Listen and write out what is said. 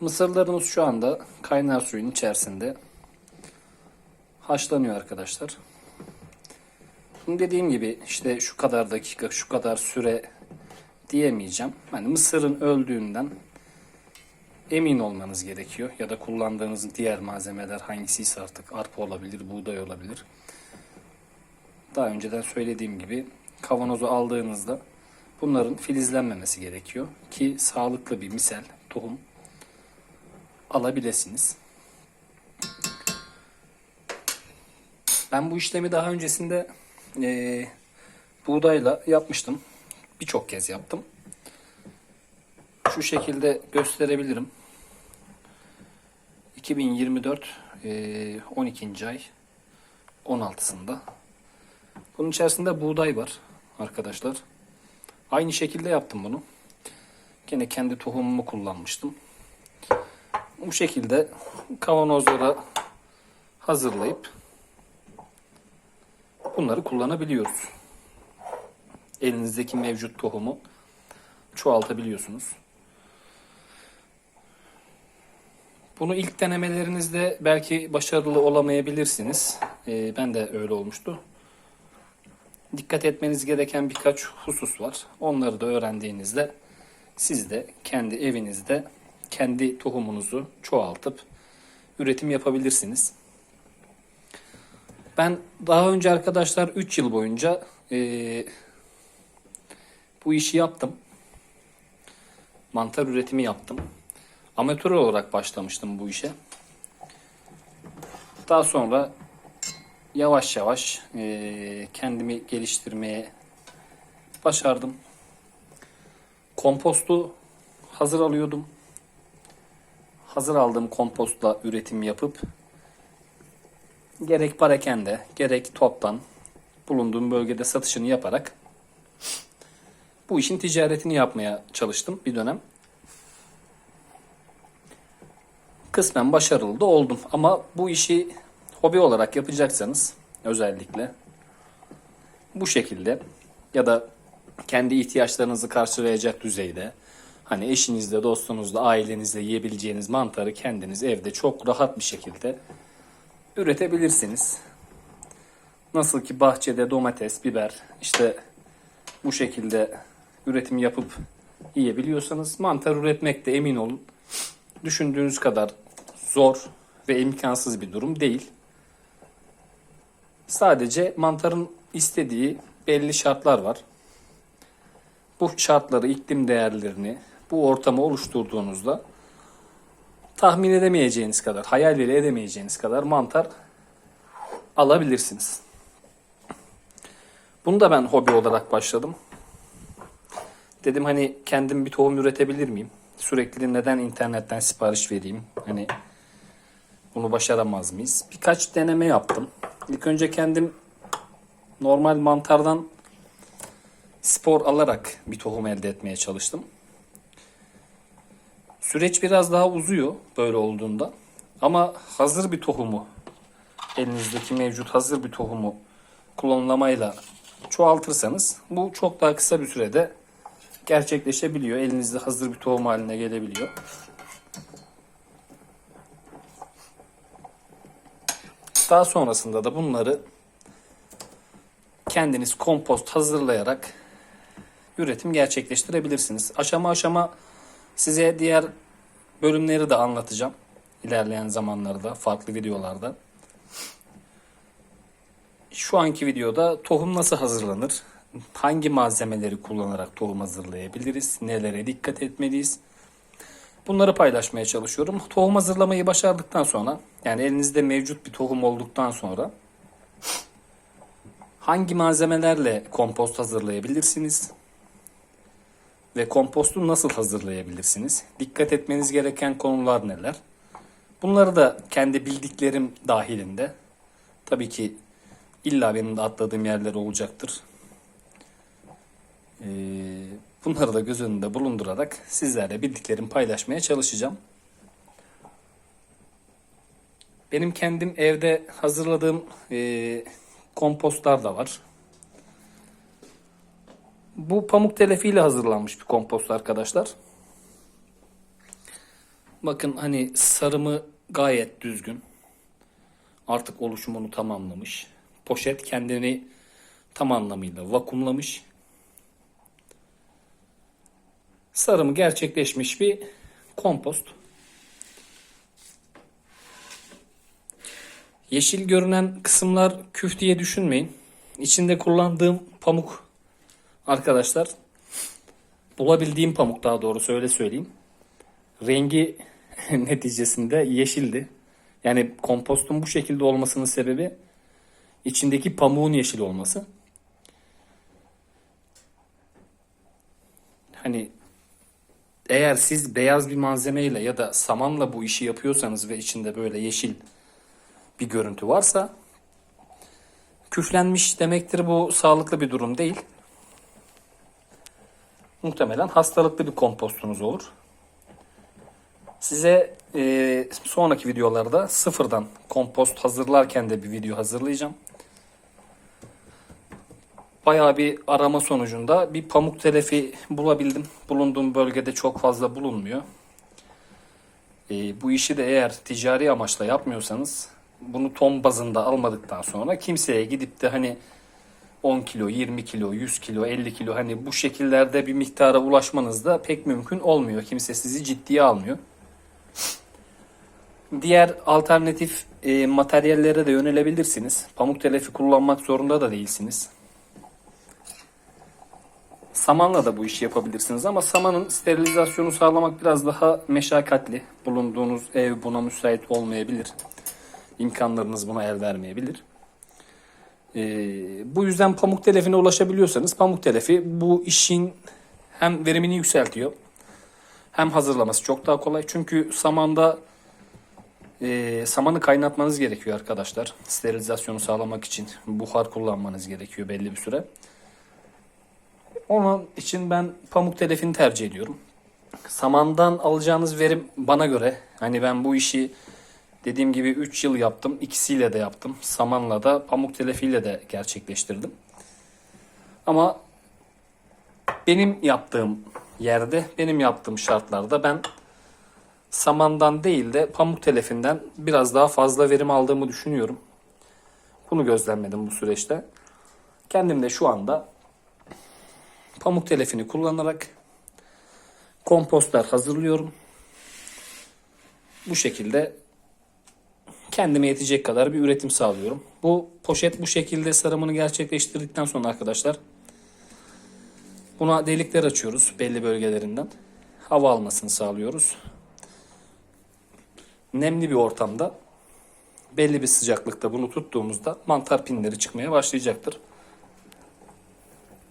Mısırlarımız şu anda kaynar suyun içerisinde haşlanıyor arkadaşlar. Şimdi dediğim gibi işte şu kadar dakika, şu kadar süre diyemeyeceğim. Hani mısırın öldüğünden emin olmanız gerekiyor. Ya da kullandığınız diğer malzemeler hangisiyse artık arpa olabilir, buğday olabilir. Daha önceden söylediğim gibi kavanozu aldığınızda bunların filizlenmemesi gerekiyor ki sağlıklı bir misel tohum alabilirsiniz. Ben bu işlemi daha öncesinde eee, buğdayla yapmıştım. Birçok kez yaptım. Şu şekilde gösterebilirim. 2024 eee, 12. ay 16'sında. Bunun içerisinde buğday var arkadaşlar. Aynı şekilde yaptım bunu. Gene kendi tohumumu kullanmıştım. Bu şekilde kavanozlara hazırlayıp bunları kullanabiliyoruz. Elinizdeki mevcut tohumu çoğaltabiliyorsunuz. Bunu ilk denemelerinizde belki başarılı olamayabilirsiniz. Ee, ben de öyle olmuştu. Dikkat etmeniz gereken birkaç husus var. Onları da öğrendiğinizde siz de kendi evinizde kendi tohumunuzu çoğaltıp üretim yapabilirsiniz. Ben daha önce arkadaşlar 3 yıl boyunca eee, bu işi yaptım. Mantar üretimi yaptım. Amatör olarak başlamıştım bu işe. Daha sonra yavaş yavaş eee, kendimi geliştirmeye başardım. Kompostu hazır alıyordum. Hazır aldığım kompostla üretim yapıp gerek parakende gerek toptan bulunduğum bölgede satışını yaparak bu işin ticaretini yapmaya çalıştım bir dönem. Kısmen başarılı da oldum ama bu işi hobi olarak yapacaksanız özellikle bu şekilde ya da kendi ihtiyaçlarınızı karşılayacak düzeyde hani eşinizle, dostunuzla, ailenizle yiyebileceğiniz mantarı kendiniz evde çok rahat bir şekilde üretebilirsiniz. Nasıl ki bahçede domates, biber işte bu şekilde üretim yapıp yiyebiliyorsanız mantar üretmek de emin olun düşündüğünüz kadar zor ve imkansız bir durum değil. Sadece mantarın istediği belli şartlar var. Bu şartları, iklim değerlerini, bu ortamı oluşturduğunuzda tahmin edemeyeceğiniz kadar, hayal bile edemeyeceğiniz kadar mantar alabilirsiniz. Bunu da ben hobi olarak başladım. Dedim hani kendim bir tohum üretebilir miyim? Sürekli neden internetten sipariş vereyim? Hani bunu başaramaz mıyız? Birkaç deneme yaptım. İlk önce kendim normal mantardan spor alarak bir tohum elde etmeye çalıştım. Süreç biraz daha uzuyor böyle olduğunda. Ama hazır bir tohumu, elinizdeki mevcut hazır bir tohumu klonlamayla çoğaltırsanız bu çok daha kısa bir sürede gerçekleşebiliyor. Elinizde hazır bir tohum haline gelebiliyor. Daha sonrasında da bunları kendiniz kompost hazırlayarak üretim gerçekleştirebilirsiniz. Aşama aşama size diğer bölümleri de anlatacağım. ilerleyen zamanlarda, farklı videolarda. Şu anki videoda tohum nasıl hazırlanır? Hangi malzemeleri kullanarak tohum hazırlayabiliriz? Nelere dikkat etmeliyiz? Bunları paylaşmaya çalışıyorum. Tohum hazırlamayı başardıktan sonra, yani elinizde mevcut bir tohum olduktan sonra hangi malzemelerle kompost hazırlayabilirsiniz? Ve kompostu nasıl hazırlayabilirsiniz? Dikkat etmeniz gereken konular neler? Bunları da kendi bildiklerim dahilinde. Tabii ki illa benim de atladığım yerler olacaktır. Ee, bunları da göz önünde bulundurarak sizlerle bildiklerimi paylaşmaya çalışacağım. Benim kendim evde hazırladığım e, kompostlar da var. Bu pamuk telefiyle hazırlanmış bir kompost arkadaşlar. Bakın hani sarımı gayet düzgün. Artık oluşumunu tamamlamış. Poşet kendini tam anlamıyla vakumlamış. Sarımı gerçekleşmiş bir kompost. Yeşil görünen kısımlar küf diye düşünmeyin. İçinde kullandığım pamuk arkadaşlar bulabildiğim pamuk daha doğrusu öyle söyleyeyim. Rengi neticesinde yeşildi. Yani kompostun bu şekilde olmasının sebebi içindeki pamuğun yeşil olması. Hani eğer siz beyaz bir malzemeyle ya da samanla bu işi yapıyorsanız ve içinde böyle yeşil bir görüntü varsa küflenmiş demektir bu sağlıklı bir durum değil. Muhtemelen hastalıklı bir kompostunuz olur. Size e, sonraki videolarda sıfırdan kompost hazırlarken de bir video hazırlayacağım. Bayağı bir arama sonucunda bir pamuk telefi bulabildim. Bulunduğum bölgede çok fazla bulunmuyor. E, bu işi de eğer ticari amaçla yapmıyorsanız bunu ton bazında almadıktan sonra kimseye gidip de hani 10 kilo, 20 kilo, 100 kilo, 50 kilo hani bu şekillerde bir miktara ulaşmanız da pek mümkün olmuyor. Kimse sizi ciddiye almıyor. Diğer alternatif e, materyallere de yönelebilirsiniz. Pamuk telefi kullanmak zorunda da değilsiniz. Samanla da bu işi yapabilirsiniz ama samanın sterilizasyonu sağlamak biraz daha meşakkatli. Bulunduğunuz ev buna müsait olmayabilir. İmkanlarınız buna el vermeyebilir. Ee, bu yüzden pamuk telefine ulaşabiliyorsanız pamuk telefi bu işin hem verimini yükseltiyor hem hazırlaması çok daha kolay. Çünkü samanda e, samanı kaynatmanız gerekiyor arkadaşlar. Sterilizasyonu sağlamak için buhar kullanmanız gerekiyor belli bir süre. Onun için ben pamuk telefini tercih ediyorum. Samandan alacağınız verim bana göre hani ben bu işi dediğim gibi 3 yıl yaptım. İkisiyle de yaptım. Samanla da pamuk telefiyle de gerçekleştirdim. Ama benim yaptığım yerde, benim yaptığım şartlarda ben samandan değil de pamuk telefinden biraz daha fazla verim aldığımı düşünüyorum. Bunu gözlemledim bu süreçte. Kendim de şu anda pamuk telefini kullanarak kompostlar hazırlıyorum. Bu şekilde kendime yetecek kadar bir üretim sağlıyorum. Bu poşet bu şekilde sarımını gerçekleştirdikten sonra arkadaşlar buna delikler açıyoruz belli bölgelerinden. Hava almasını sağlıyoruz. Nemli bir ortamda belli bir sıcaklıkta bunu tuttuğumuzda mantar pinleri çıkmaya başlayacaktır.